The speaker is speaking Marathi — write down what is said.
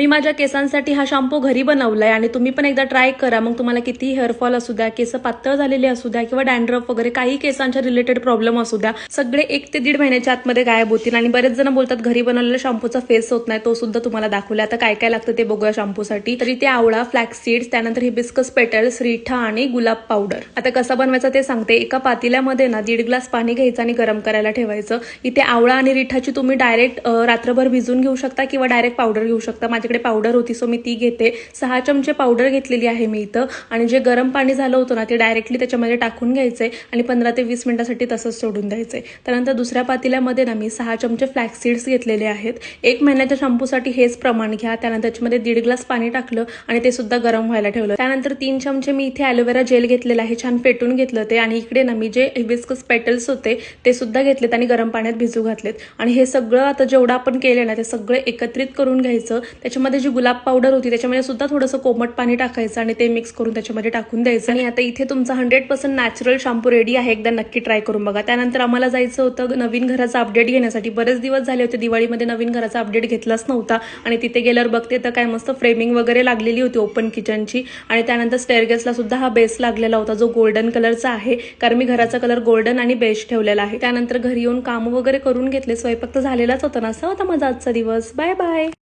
मी माझ्या केसांसाठी हा शॅम्पू घरी बनवलाय आणि तुम्ही पण एकदा ट्राय करा. मग तुम्हाला किती हेअरफॉल असू द्या केस पातळ झालेले असू द्या किंवा डॅन्ड्रफ वगैरे काही केसांच्या रिलेटेड प्रॉब्लेम असू द्या सगळे एक ते दीड महिन्याच्या आतमध्ये गायब होतील आणि बरेच जण बोलतात घरी बनवलेल्या शॅम्पूचा फेस होत नाही तो सुद्धा तुम्हाला दाखवला आता काय काय लागतं ते बघूया शॅम्पूसाठी तरी ते आवळा फ्लॅक्स सीड्स त्यानंतर हिबिस्कस पेटल्स रिठा आणि गुलाब पावडर आता कसं बनवायचं ते सांगते. एका पातेल्यामध्ये ना दीड ग्लास पाणी घ्यायचं आणि गरम करायला ठेवायचं. इथे आवळा आणि रिठाची तुम्ही डायरेक्ट रात्रभर भिजून घेऊ शकता किंवा डायरेक्ट पावडर घेऊ शकता. माझ्याकडे पावडर होती सो मी ती घेते. सहा चमचे पावडर घेतलेली आहे मी इथं. आणि जे गरम पाणी झालं होतं ना ते डायरेक्टली त्याच्यामध्ये टाकून घ्यायचंय आणि पंधरा ते वीस मिनिटासाठी तसंच सोडून द्यायचंय त्यानंतर दुसऱ्या पातेल्यामध्ये ना मी सहा चमचे फ्लॅक्स सीड्स घेतलेले आहेत. एक महिन्याच्या शॅम्पूसाठी हेच प्रमाण घ्या. त्यानंतर त्याच्यामध्ये दीड ग्लास पाणी टाकलं आणि ते सुद्धा गरम व्हायला ठेवलं. त्यानंतर तीन चमचे मी इथे ॲलोवेरा जेल घेतलेलं आहे. छान पेटून घेतलं ते आणि इकडे ना मी जे हिबिस्कस पेटल्स होते ते सुद्धा घेतलेत आणि गरम पाण्यात भिजू घातलेत. आणि हे सगळं आता जेवढं आपण केलं ना ते सगळं एकत्रित करून घ्यायचं. त्याच्या त्याच्यामध्ये जी गुलाब पावडर होती त्याच्यामध्ये सुद्धा थोडंसं कोमट पाणी टाकायचं आणि ते मिक्स करून त्याच्यामध्ये टाकून द्यायचं. आणि आता इथे तुमचा hundred percent natural shampoo ready आहे एकदा नक्की ट्राय करून बघा. त्यानंतर आम्हाला जायचं होतं नवीन घराचा अपडेट घेण्यासाठी. बरेच दिवस झाले होते दिवाळीमध्ये नवीन घराचा अपडेट घेतलाच नव्हता. आणि तिथे गेल्यावर बघते तर काय मस्त फ्रेमिंग वगैरे लागलेली होती ओपन किचनची आणि त्यानंतर स्टेअरगेसला सुद्धा हा बेस लागलेला होता जो गोल्डन कलरचा आहे. कारण मी घराचा कलर गोल्डन आणि बेस ठेवलेला आहे. त्यानंतर घरी येऊन काम वगैरे करून घेतले. स्वयंपाक तर झालेलाच होता ना. असा होता माझा आजचा दिवस. Bye bye